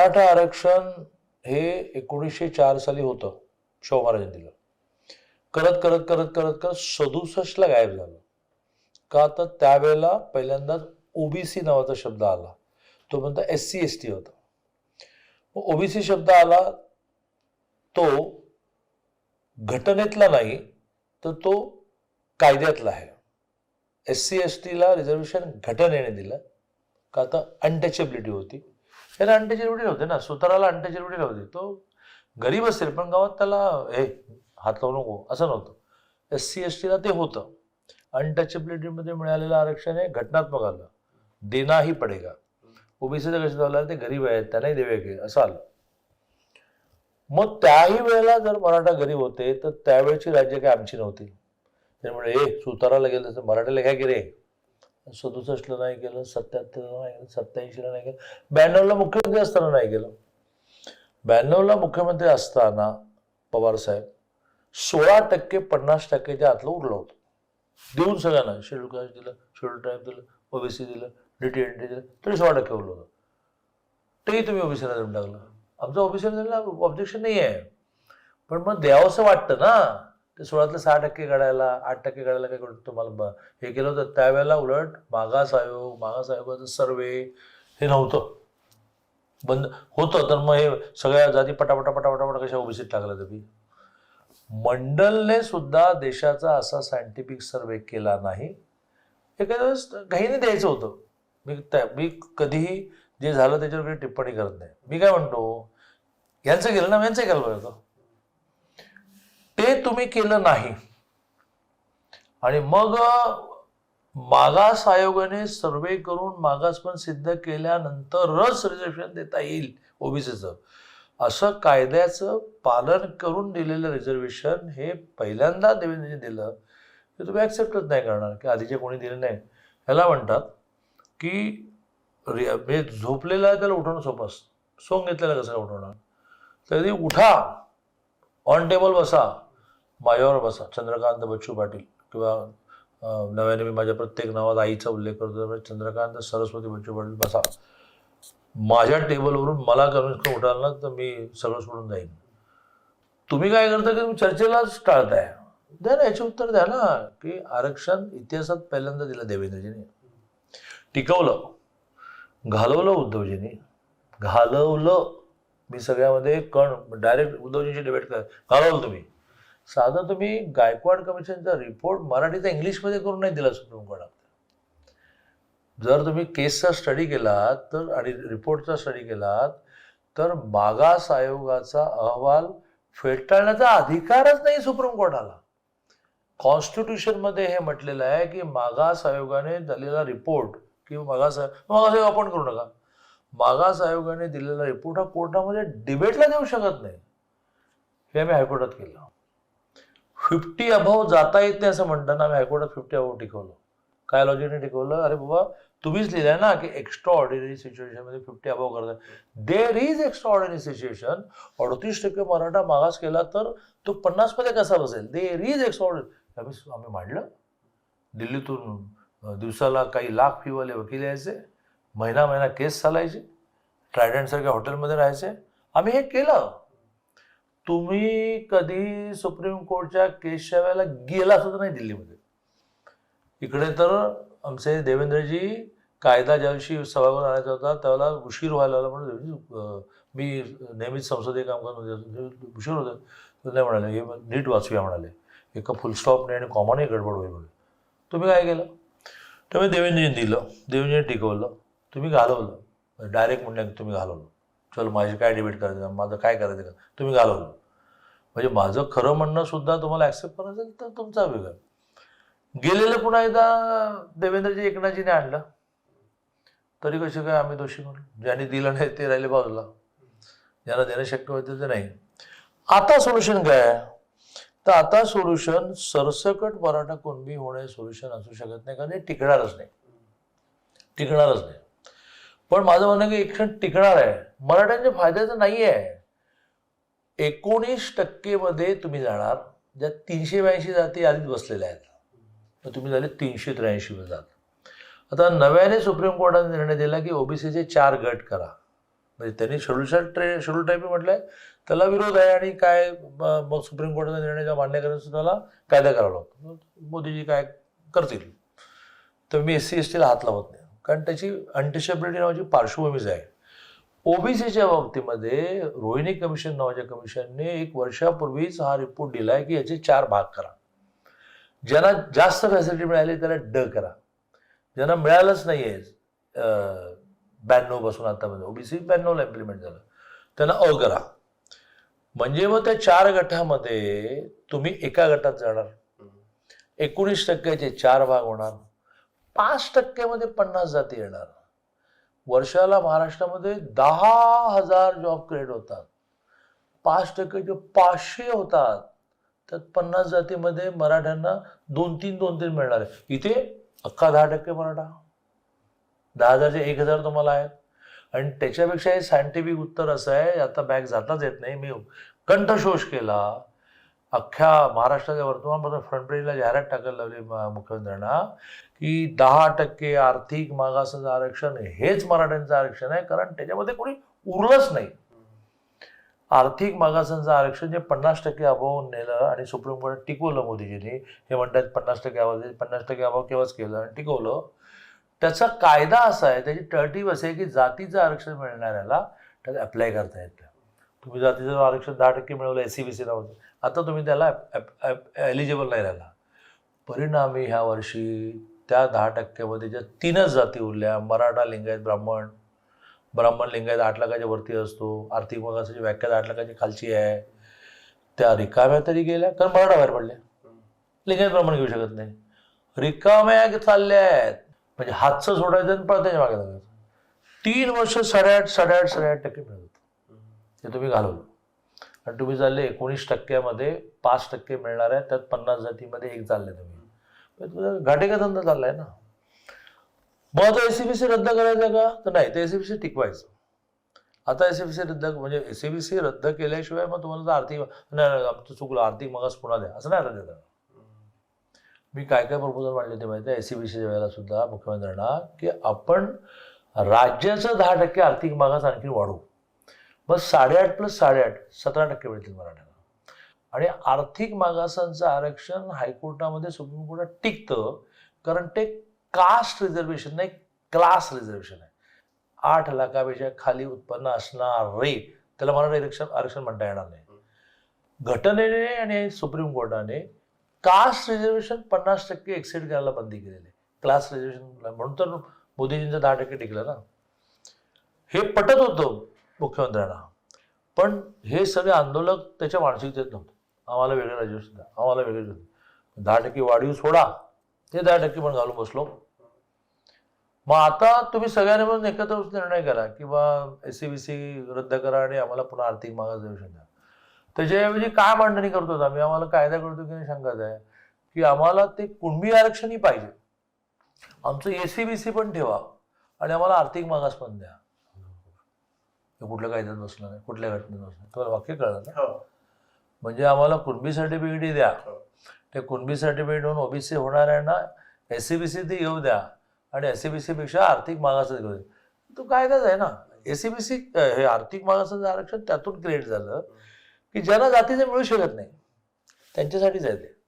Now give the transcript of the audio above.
मराठा आरक्षण हे एकोणीसशे चार साली होतं शाहू महाराजांनी दिलं. करत करत करत करत करत सदुसष्टला गायब झालं. का तर त्यावेळेला पहिल्यांदाच ओबीसी नावाचा शब्द आला. तो म्हणता एस सी एस टी होता. ओबीसी शब्द आला तो घटनेतला नाही तर तो कायद्यातला आहे. एस सी एस टीला रिझर्वेशन घटनेने दिलं. का तर अनटचेबिलिटी होती. याला अनटचेबिलिटी नव्हते ना सुताराला अनटचेबिलिटी नव्हती तो गरीब असेल पण गावात त्याला हे हात लावू नको असं नव्हतं. एस सी एस टीला ते होतं. अनटचेबिलिटीमध्ये मिळालेलं आरक्षण हे घटनात्मक आलं. देनाही पडेगा. ओबीसीचं कसं झालं ते गरीब आहेत त्यांनाही देवे असं आलं. मग त्याही वेळेला जर मराठा गरीब होते तर त्यावेळेची राज्य काय आमची नव्हती. त्यामुळे ए सुताराला गेलं तर मराठ्याला काय केले सदुसष्टला नाही केलं सत्याहत्तरला नाही केलं सत्याऐंशीला नाही केलं ब्याण्णवला मुख्यमंत्री असताना नाही केलं ब्याण्णवला मुख्यमंत्री असताना पवार साहेब सोळा टक्के पन्नास टक्केच्या आतलं उरलं होतं. देऊन सगळ्यांना शेड्यूल कास्ट दिलं शेड्यूल ट्राईब दिलं ओबीसी दिलं डीटी एन टी दिलं तरी सोळा टक्के उरलं होतं. तेही तुम्ही ओबीसीला देऊन टाकलं आमचं ओबीसीला ऑब्जेक्शन नाही आहे पण मग द्यावंसं वाटतं ना. ते सोळातले सहा टक्के काढायला आठ टक्के काढायला काय तुम्हाला ब- हे केलं होतं. त्यावेळेला उलट मागास आयोग मागास आयोगाचं सर्वे हे नव्हतं. बंद होतं तर मग हे सगळ्या जाती पटापटा पटापटापटा कशा ओबीसीत तर तुम्ही? मंडलने सुद्धा देशाचा असा सायंटिफिक सर्वे केला नाही. एखाद्या वेळेस घाईने द्यायचं होतं. मी त्या मी कधीही जे झालं त्याच्यावर काही टिप्पणी करत नाही. मी काय म्हणतो? यांचं केलं ना यांचं केलं पाहिजे होतं. ते तुम्ही केलं नाही. आणि मग मागास आयोगाने सर्वे करून मागास पण सिद्ध केल्यानंतरच रिझर्वेशन देता येईल ओबीसीचं असं कायद्याचं पालन करून दिलेलं रिझर्वेशन हे पहिल्यांदा देवेंद्रजी दिलं ते तुम्ही ॲक्सेप्टच नाही करणार की आधीचे कोणी दिले नाही. ह्याला म्हणतात की रे झोपलेलं झोपलेला आहे त्याला उठवणं सोपं सोंग घेतलेलं कसं उठवणार? तरी उठा. ऑन टेबल बसा. मायावर बसा. चंद्रकांत बच्चू पाटील किंवा नव्याने मी माझ्या प्रत्येक नावात आईचा उल्लेख करतो त्यामुळे चंद्रकांत सरस्वती बच्चू पाटील बसा. माझ्या टेबलवरून मला कन्व्हिन्स करून उठाल ना तर मी सगळं सोडून जाईन. तुम्ही काय करता की तुम्ही चर्चेलाच टाळताय? द्या ना याचे उत्तर द्या ना की आरक्षण इतिहासात पहिल्यांदा दिलं देवेंद्रजीने. टिकवलं. घालवलं उद्धवजींनी. घालवलं. मी सगळ्यामध्ये कण डायरेक्ट उद्धवजींची डिबेट कर घालवलं तुम्ही. साधं तुम्ही गायकवाड कमिशनचा रिपोर्ट मराठीचा इंग्लिशमध्ये करून नाही दिला सुप्रीम कोर्टात. जर तुम्ही केसचा स्टडी केलात तर आणि रिपोर्टचा स्टडी केलात तर मागास आयोगाचा अहवाल फेटाळण्याचा अधिकारच नाही सुप्रीम कोर्टाला. कॉन्स्टिट्यूशनमध्ये हे म्हटलेलं आहे की मागास आयोगाने दिलेला रिपोर्ट किंवा मागास मागास आयोग आपण करू नका. मागास आयोगाने दिलेला रिपोर्ट हा कोर्टामध्ये डिबेटला देऊ शकत नाही. हे आम्ही हायकोर्टात केलं. फिफ्टी अभाव जाता येत नाही असं म्हणताना आम्ही हायकोर्टात फिफ्टी अभाव टिकवलं. काय लॉजिकने टिकवलं. अरे बाबा तुम्हीच लिहिलंय ना की एक्स्ट्रा ऑर्डिनरी सिच्युएशनमध्ये फिफ्टी अभाव करताय there is extraordinary situation अडतीस टक्के मराठा मागास केला तर तो पन्नासमध्ये कसा बसेल? देर इज एक्स्ट्रा ऑर्डिनरी आम्ही आम्ही मांडलं. दिल्लीतून दिवसाला काही लाख फीवाले वकील यायचे. महिना महिना केस चालायचे. ट्रायडंटसारख्या हॉटेलमध्ये राहायचे. आम्ही हे केलं. तुम्ही कधी सुप्रीम कोर्टच्या केसच्या वेळेला गेला सुद्धा नाही दिल्लीमध्ये. इकडे तर आमचे देवेंद्रजी कायदा ज्या दिवशी सभागृहात आणायचा होता त्याला उशीर व्हायला लागला म्हणून मी नेहमीच संसदीय काम करत उशीर होतं. नाही म्हणाले हे नीट वाचूया म्हणाले. एका फुलस्टॉपने आणि कॉमनही गडबड होईल म्हणे तुम्ही काय केलं? तुम्ही देवेंद्रजीने दिलं. देवेंद्रजीने टिकवलं. तुम्ही घालवलं. डायरेक्ट म्हणलं तुम्ही घालवलं. चल माझी काय डिबेट करायचं? माझं काय करायचं? का तुम्ही घालवलं. म्हणजे माझं खरं म्हणणं सुद्धा तुम्हाला ॲक्सेप्ट करायचं तर तुमचा वेगळा गेलेलं पुन्हा एकदा देवेंद्रजी एकनाथजीने आणलं. तरी कसे काय आम्ही दोषी म्हणून? ज्यांनी दिलं नाही ते राहिले बाजूला. ज्यांना देणं शक्य होतं ते नाही. आता सोल्युशन काय आहे? तर आता सोल्युशन सरसकट मराठा कुणबी होणे सोल्युशन असू शकत नाही कारण हे टिकणारच नाही. टिकणारच नाही. पण माझं म्हणणं की एक क्षण टिकणार आहे. मराठ्यांच्या फायद्याचं नाही आहे एकोणीस टक्केमध्ये तुम्ही जाणार ज्या तीनशे ब्याऐंशी जाती आधीच बसलेल्या आहेत. तर तुम्ही झाले तीनशे त्र्याऐंशी जात. आता नव्याने सुप्रीम कोर्टाने निर्णय दिला की ओबीसीचे चार गट करा. म्हणजे त्यांनी शेड्यूल ट्रे शेड्यूल टाईप आहे त्याला विरोध आहे आणि काय मग सुप्रीम कोर्टाचा निर्णय जेव्हा मान्य करण्यासाठी त्याला कायदा करावा लागतो. मोदीजी काय करतील? तर मी एस सी एस टीला हात लावत नाही. कारण त्याची अनटचेबिलिटी नावाची पार्श्वभूमीच आहे. ओबीसीच्या बाबतीमध्ये रोहिणी कमिशन नावाच्या कमिशनने एक वर्षापूर्वीच हा रिपोर्ट दिलाय की याचे चार भाग करा. ज्यांना जास्त फॅसिलिटी मिळाली त्याला ड करा. ज्यांना मिळालंच नाहीये ब्याण्णवपासून आतामध्ये ओबीसी ब्याण्णवला इम्प्लिमेंट झालं. त्यांना अ करा. म्हणजे मग त्या चार गटामध्ये तुम्ही एका गटात जाणार. एकोणीस टक्क्याचे चार भाग होणार. पाच टक्क्यामध्ये पन्नास जाती येणार. वर्षाला महाराष्ट्रामध्ये दहा हजार जॉब क्रिएट होतात. पाच टक्के जे पाचशे होतात त्यात पन्नास जातीमध्ये मराठ्यांना दोन तीन दोन तीन मिळणार आहे. इथे अख्खा दहा टक्के मराठा. दहा हजारचे एक हजार तुम्हाला आहेत. आणि त्याच्यापेक्षा हे सायंटिफिक उत्तर असं आहे आता बॅग जाताच येत नाही. मी कंठशोष केला. अख्ख्या महाराष्ट्राच्या वर्तमानपत्र फ्रंट पेजला जाहिरात टाकायला लावली मुख्यमंत्र्यांना की दहा टक्के आर्थिक मागासाचं आरक्षण हेच मराठ्यांचं आरक्षण आहे कारण त्याच्यामध्ये कोणी उरलंच नाही. आर्थिक मागासांचं आरक्षण जे पन्नास टक्के अभाव नेलं आणि सुप्रीम कोर्टात टिकवलं मोदीजींनी हे म्हणतात पन्नास टक्के अभाव पन्नास टक्के अभाव केव्हाच केलं आणि टिकवलं. त्याचा कायदा असा आहे त्याची टर्टीव असे आहे की जातीचं आरक्षण मिळणाऱ्याला त्याला अप्लाय करता येतं. तुम्ही जातीचं आरक्षण दहा टक्के मिळवलं एस सी बी सी नावाचं आता तुम्ही त्याला एलिजिबल नाही राहिला. परिणामी ह्या वर्षी त्या दहा टक्क्यामध्ये ज्या तीनच जाती उरल्या मराठा लिंगायत ब्राह्मण ब्राह्मण लिंगायत आठ लाखाच्या वरती असतो आर्थिक मागासाची व्याख्या आठ लाखाची खालची आहे. त्या रिकाम्या तरी गेल्या कारण मराठा बाहेर पडल्या. लिंगायत ब्राह्मण घेऊ शकत नाही. रिकाम्या चालल्या आहेत. म्हणजे हातचं सोडायचं आणि पळत्याच्या मागे लागायचं तीन वर्ष साडेआठ साडेआठ साडेआठ टक्के मिळत होतं. ते तुम्ही घालवलं. आणि तुम्ही चालले एकोणीस टक्क्यामध्ये पाच टक्के मिळणार आहे त्यात पन्नास जातीमध्ये एक चालले तुम्ही. तुझा घाटे का धंदा चाललाय ना. मग आता एसीबीसी रद्द करायचं का? तर नाही ते एसीबीसी टिकवायचं. आता एसीबीसी रद्द म्हणजे एसीबीसी रद्द केल्याशिवाय मग तुम्हाला तर आर्थिक नाही आमचं चुकलं आर्थिक मागास पुन्हा द्या. असं नाही रद्द मी काय काय प्रपोजल मांडले ते माहिती आहे एसीबीसीच्या वेळेला सुद्धा मुख्यमंत्र्यांना की आपण राज्याचं दहा टक्के आर्थिक मागास आणखी वाढवू. मग साडेआठ प्लस साडेआठ सतरा टक्के मिळतील मराठ्यांना. आणि आर्थिक मागासांचं आरक्षण हायकोर्टामध्ये सुप्रीम कोर्टात टिकतं कारण ते कास्ट रिझर्वेशन नाही क्लास रिझर्वेशन आहे. आठ लाखापेक्षा खाली उत्पन्न असणारे त्याला मला आरक्षण आरक्षण म्हणता येणार नाही. घटनेने आणि सुप्रीम कोर्टाने कास्ट रिझर्वेशन पन्नास टक्के एक्सेड करायला बंदी केलेली आहे. क्लास रिझर्वेशन म्हणून तर मोदीजींचं दहा टक्के टिकलं ना. हे पटत होतं. मुख्यमंत्र्यांना. पण हे सगळे आंदोलक त्याच्या मानसिकतेत नव्हतं. आम्हाला वेगळे रिझर्वेशन द्या आम्हाला वेगळे दहा टक्के वाढीव सोडा ते दहा टक्के पण घालून बसलो. मग आता तुम्ही सगळ्यांनी मिळून एकत्र निर्णय करा किंवा एस सी बी सी रद्द करा आणि आम्हाला पुन्हा आर्थिक मागास देऊ द्या त्याच्याऐवजी काय मांडणी करतो आम्ही? आम्हाला कायदा करतो की नाही शंकाच आहे? की आम्हाला ते कुणबी आरक्षणही पाहिजे. आमचं एसी बी सी पण ठेवा आणि आम्हाला आर्थिक मागास पण द्या. हे कुठल्या कायद्यात बसलं नाही कुठल्या घटनेत बसलं नाही. तुम्हाला वाक्य कळलं ना? हो. म्हणजे आम्हाला कुणबी सर्टिफिकेटही द्या. ते कुणबी सर्टिफिकेट होऊन ओबीसी होणाऱ्यांना एस सी बी सी ते घेऊ द्या आणि एस सी बी सी पेक्षा आर्थिक मागासच घेऊ द्या. तो कायदाच आहे ना. एस सी बी सी हे आर्थिक मागासाचं आरक्षण त्यातून क्रिएट झालं की ज्यांना जातीचं मिळू शकत नाही त्यांच्यासाठीच आहे ते.